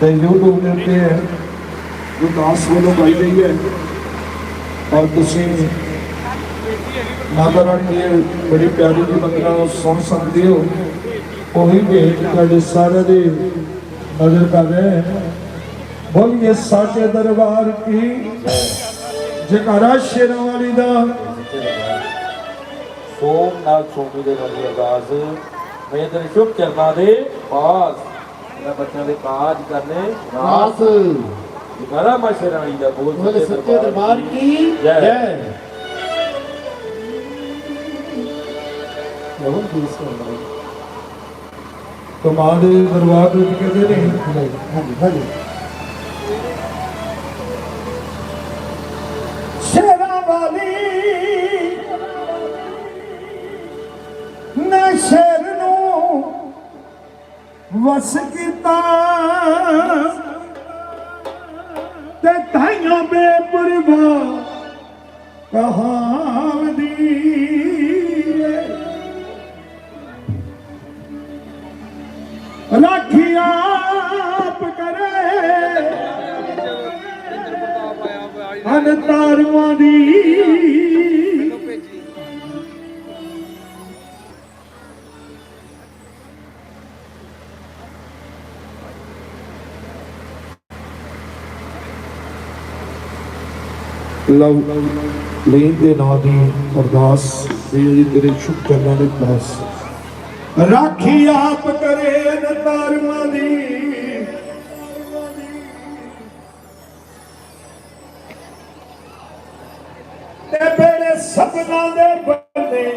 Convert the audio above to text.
ਤੇ YouTube ਦੇ ਉੱਤੇ ਹੈ। ਜੋ ਦਾਸ ਵੱਲੋਂ ਗਾਈ ਗਈ ਹੈ। ਔਰ ਤੁਸੀਂ ਮਾਤਾ ਰਾਣੀ ਦੀ ਬੜੀ ਪਿਆਰੀ ਦੀ ਮੰਤਰਾਂ ਨੂੰ ਸੁਣ ਸਕਦੇ ਹੋ। ਉਹੀ ਭੇਟ ਤੁਹਾਡੇ ਸਾਰਿਆਂ ਦੇ ਨਜ਼ਰ ਕਰ ਰਹੇ ਹੈ। ਬੋਲੀਏ ਸਾਚੇ ਦਰਬਾਰ ਕੀ ਜਕਾਰਾ ਸ਼ੇਰਾਂ ਵਾਲੀ ਦਾ। ਸੋਮਨਾਥ ਸੋਮੀ ਦੇ ਵਾਲੀ ਅਰਦਾਸ ਤੇਰੇ ਸ਼ੁਭ ਚਰਨਾਂ ਦੇ ਪਾਸ। ਇਹਨਾਂ ਬੱਚਿਆਂ ਦੇ ਕਾਜ ਕਰਨੇ ਦਾਸ ਜਗਾਰਾ ਮਾ ਸ਼ਰਾਣੀ ਦਾ ਬੋਲ ਬੋਲੇ ਸੱਚੇ ਦਰਬਾਰ ਕੀ? ਜੈ। ਜੈ। ਬਹੁਤ ਬੀਸ ਕਰਦਾ ਕਮਾਲ ਦੇ ਦਰਬਾਰ ਦੇ ਵਿੱਚ ਕਹਿੰਦੇ ਨੇ। ਹਾਂਜੀ ਹਾਂਜੀ। ਸ਼ੇਰਾਂ ਵਾਲੀ ਵਸ ਕੀਤਾ। ਤੇ ਤਾਈਆਂ ਬੇਪਰਵਾ ਕਹਾਵਦੀ ਰਾਖੀ ਆਪ ਕਰੇ। ਅਨ ਤਾਰਵਾਂ ਦੀ ਲਵ ਲੀਨ ਦੇ ਨਾਂ ਦੀ ਅਰਦਾਸ ਵੀ ਜੀ, ਤੇਰੇ ਸ਼ੁਭ ਚਰਨਾਂ ਦੇ ਪਾਸ। ਰਾਖੀ ਆਪ ਕਰੇ ਨ ਤਾਰਵਾਂ ਦੀ। ਤੇ ਬੇੜੇ ਸਪਨਾ ਦੇ ਬੱਲੇ